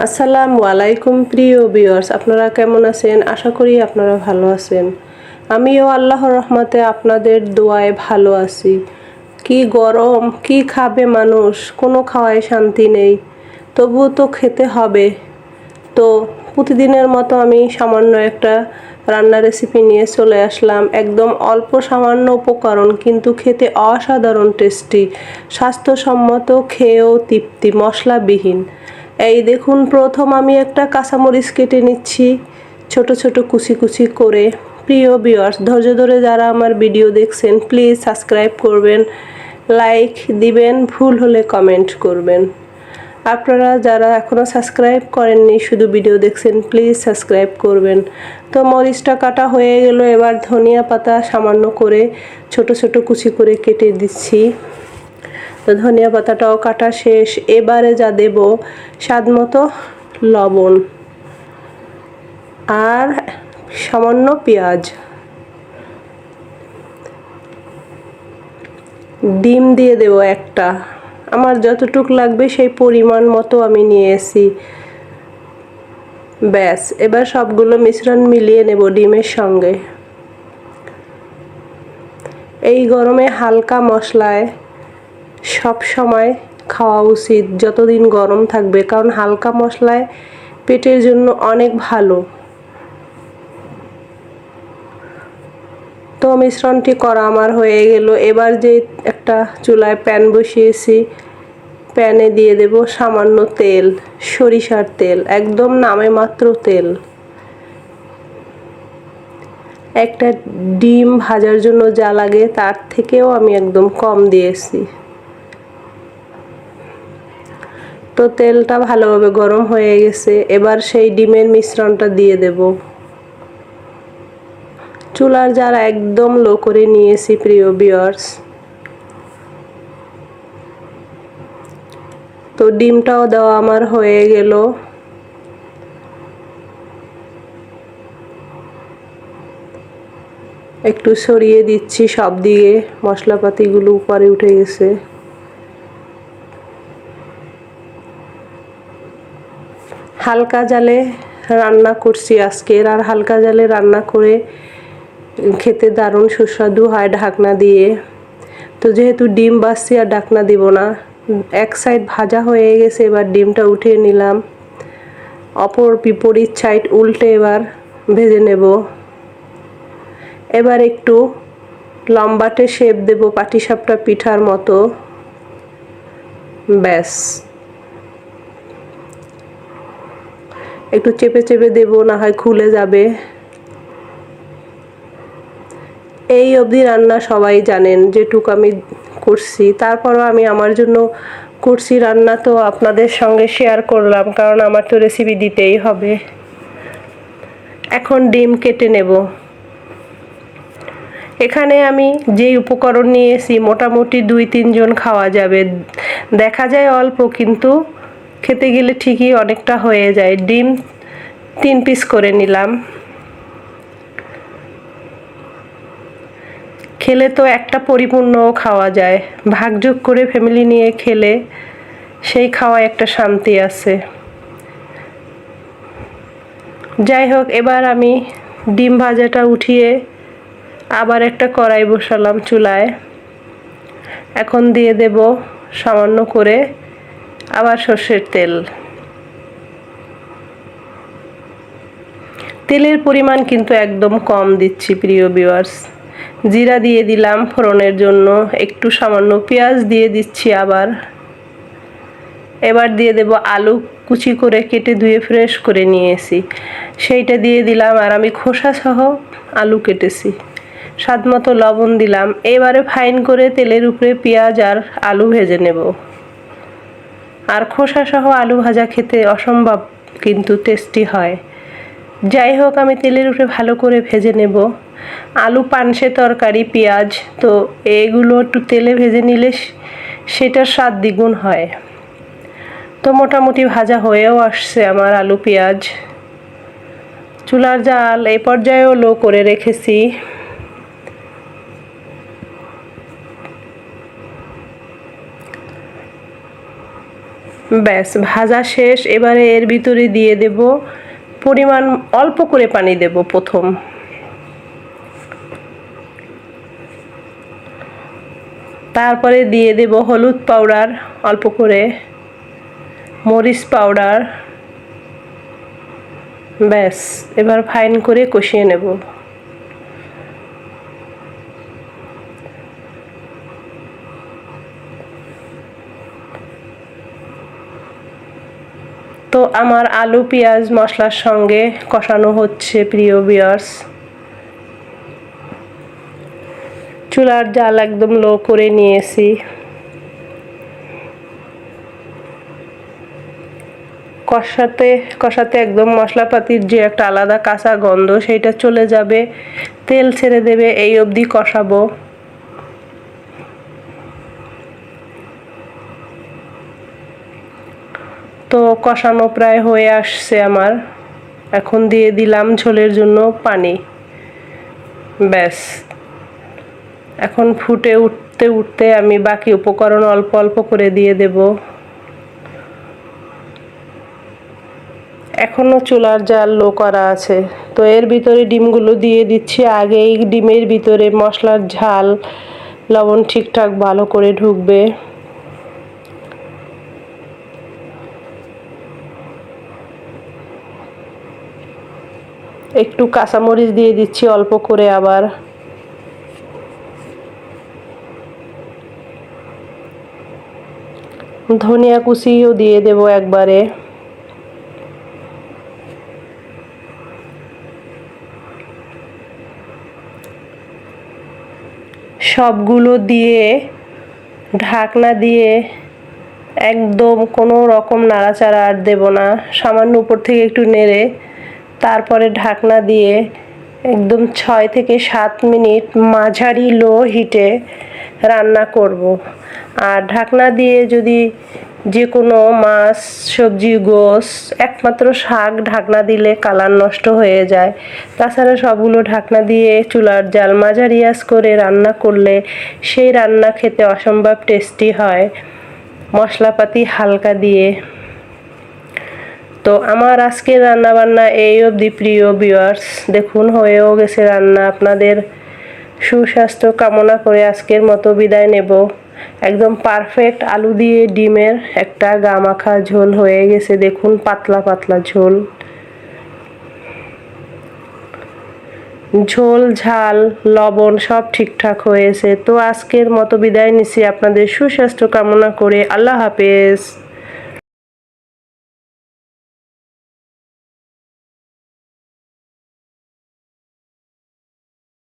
আসসালামু আলাইকুম, প্রিয় ভিউয়ার্স আপনারা কেমন আছেন? আশা করি আপনারা ভালো আছেন। আমিও আল্লাহর রহমতে আপনাদের দোয়ায় ভালো আছি। কি গরম, কি খাবে মানুষ? কোনো খাওয়ায় শান্তি নেই। তবুও তো খেতে হবে। তো প্রতিদিনের মতো আমি সামান্য একটা রান্নার রেসিপি নিয়ে চলে আসলাম। একদম অল্প সামান্য উপকরণ, কিন্তু খেতে অসাধারণ টেস্টি স্বাস্থ্যসম্মত, খেয়েও তৃপ্তি, মশলাবিহীন। এই দেখুন, প্রথম আমি একটা কাঁচামরিচ কেটে নিচ্ছি, ছোট ছোট কুচি কুচি করে। প্রিয় ভিউয়ার্স ধৈর্য ধরে যারা আমার ভিডিও দেখছেন প্লিজ সাবস্ক্রাইব করবেন লাইক দিবেন, ভুল হলে কমেন্ট করবেন। আপনারা যারা এখনও সাবস্ক্রাইব করেননি, শুধু ভিডিও দেখছেন প্লিজ সাবস্ক্রাইব করবেন। তো মরিচটা কাটা হয়ে গেল, এবার ধনিয়া পাতা সামান্য করে ছোট ছোট কুচি করে কেটে দিচ্ছি। তো ধনিয়া পাতাটাও কাটা শেষ। এবারে যা দেব স্বাদ মতো লবণ আর সামান্য পেঁয়াজ। ডিম দিয়ে দেব একটা। আমার যতটুক লাগবে সেই পরিমাণ মতো আমি নিয়ে এসি ব্যাস, এবার সবগুলো মিশ্রণ মিলিয়ে নেব ডিমের সঙ্গে। এই গরমে হালকা মশলায় সব সময় খাওয়া উচিত, যতদিন গরম থাকবে। কারণ হালকা মশলায় পেটের জন্য অনেক ভালো। তো মিশ্রণটি করা আমার হয়ে গেল। এবার যে একটা চুলায় প্যান বসিয়েছি, প্যানে দিয়ে দেব সামান্য তেল, সরিষার তেল, একদম নামে মাত্র তেল। একটা ডিম ভাজার জন্য যা লাগে তার থেকেও আমি একদম কম দিয়েছি। তো তেলটা ভালোভাবে গরম হয়ে গেছে। এবার সেই ডিমের মিশ্রণটা দিয়ে দেব। চুলার যারা একদম লো করে নিয়েছি প্রিয় বিয়ার্স তো ডিমটাও দেওয়া আমার হয়ে গেল। একটু সরিয়ে দিচ্ছি সব দিকে। মশলাপাতিগুলো উপরে উঠে গেছে। হালকা জালে রান্না করছি আজকের আর হালকা জালে রান্না করে খেতে দারুণ সুস্বাদু হয় ঢাকনা দিয়ে। তো যেহেতু ডিম বাসছি আর ঢাকনা দিব না, এক সাইড ভাজা হয়ে গেছে, এবার ডিমটা উঠিয়ে নিলাম। অপর বিপরীত সাইড উল্টে এবার ভেজে নেব। এবার একটু লম্বাটে শেপ দেব পাটিসাপটা পিঠার মতো। ব্যাস। একটু চেপে চেপে দেব, না হয় খুলে যাবে। এই অবধি রান্না সবাই জানেন যেটুক আমি করছি। তারপরও আমি আমার জন্য করছি রান্না তো আপনাদের সঙ্গে শেয়ার করলাম, কারণ আমার তো রেসিপি দিতেই হবে। এখন ডিম কেটে নেব। এখানে আমি যেই উপকরণ নিয়েছি, মোটামুটি দুই তিনজন খাওয়া যাবে। দেখা যায় অল্প, কিন্তু খেতে গেলে ঠিকই অনেকটা হয়ে যায়। ডিম তিন পিস করে নিলাম। খেলে তো একটা পরিপূর্ণও খাওয়া যায়। ভাগযোগ করে ফ্যামিলি নিয়ে খেলে সেই খাওয়ায় একটা শান্তি আছে। যাই হোক, এবার আমি ডিম ভাজাটা উঠিয়ে আবার একটা কড়াই বসালাম চুলায়। এখন দিয়ে দেব সামান্য করে আবার সর্ষের তেল। তেলের পরিমাণ কিন্তু একদম কম দিচ্ছি প্রিয় ভিউয়ার্স জিরা দিয়ে দিলাম ফোড়নের জন্য, একটু সামান্য পেঁয়াজ দিয়ে দিচ্ছি আবার। এবার দিয়ে দেব আলু কুচি করে কেটে ধুয়ে ফ্রেশ করে নিয়েছি। সেইটা দিয়ে দিলাম আর আমি খোসা সহ আলু কেটেছি। স্বাদ মতো লবণ দিলাম। এবারে ফাইন করে তেলের উপরে পেঁয়াজ আর আলু ভেজে নেব। আর খোসা সহ আলু ভাজা খেতে অসম্ভব কিন্তু টেস্টি হয়। যাই হোক, আমি তেলের উপরে ভালো করে ভেজে নেব। আলু পানসে তরকারি, পেঁয়াজ, তো এগুলো একটু তেলে ভেজে নিলে সেটার স্বাদ দ্বিগুণ হয়। তো মোটামুটি ভাজা হয়েও আসছে আমার আলু, পেঁয়াজ। চুলার জাল এ পর্যায়েও লো করে রেখেছি। ব্যাস, ভাজা শেষ। এবারে এর ভিতরে দিয়ে দেব পরিমাণ অল্প করে পানি দেব প্রথম। তারপরে দিয়ে দেব হলুদ পাউডার, অল্প করে মরিচ পাউডার। ব্যাস, এবার ফাইন করে কষিয়ে নেব। তো আমার আলু, পেঁয়াজ, মশলার সঙ্গে কষানো হচ্ছে, প্রিয় বিয়ার্স চুলার জাল একদম লো করে নিয়েছি। কষাতে কষাতে একদম মশলাপাতির যে একটা আলাদা কাঁচা গন্ধ সেইটা চলে যাবে। তেল ছেড়ে দেবে, এই অবধি কষাবো। তো কষানো প্রায় হয়ে আসছে আমার। এখন দিয়ে দিলাম ঝোলের জন্য পানি। ব্যাস। এখন ফুটে উঠতে উঠতে আমি বাকি উপকরণ অল্প অল্প করে দিয়ে দেব। এখনও চুলার জাল লো করা আছে। তো এর ভিতরে ডিমগুলো দিয়ে দিচ্ছি। আগেই ডিমের ভিতরে মশলার ঝাল, লবণ ঠিকঠাক ভালো করে ঢুকবে। একটু কাঁচামরিচ দিয়ে দিচ্ছি, অল্প করে আবার। ধনিয়া কুচিও দিয়ে দেব একবারে। সবগুলো দিয়ে, ঢাকনা দিয়ে একদম কোনো রকম নাড়াচাড়া আর দেব না। সামান্য উপর থেকে একটু নেড়ে তারপরে ঢাকনা দিয়ে একদম ছয় থেকে সাত মিনিট মাঝারি লো হিটে রান্না করব। আর ঢাকনা দিয়ে যদি যে কোনো মাছ, সবজি, গোস, একমাত্র শাক ঢাকনা দিলে কালার নষ্ট হয়ে যায়। তাছাড়া সবগুলো ঢাকনা দিয়ে চুলার জাল মাঝারিয়াস করে রান্না করলে সেই রান্না খেতে অসম্ভব টেস্টি হয়। মশলাপাতি হালকা দিয়ে তো আমার আজকের রান্না বান্না এই অবধি, প্রিয় ভিউয়ার্স দেখুন, হয়েও গেছে রান্না। আপনাদের সুস্বাস্থ্য কামনা করে আজকের মতো বিদায় নেব। একদম পারফেক্ট আলু দিয়ে ডিমের একটা গামাখা ঝোল হয়ে গেছে। দেখুন, পাতলা পাতলা ঝোল। ঝোল, ঝাল, লবণ সব ঠিকঠাক হয়েছে। তো আজকের মতো বিদায় নিছি আপনাদের সুস্বাস্থ্য কামনা করে আল্লাহ হাফেজ।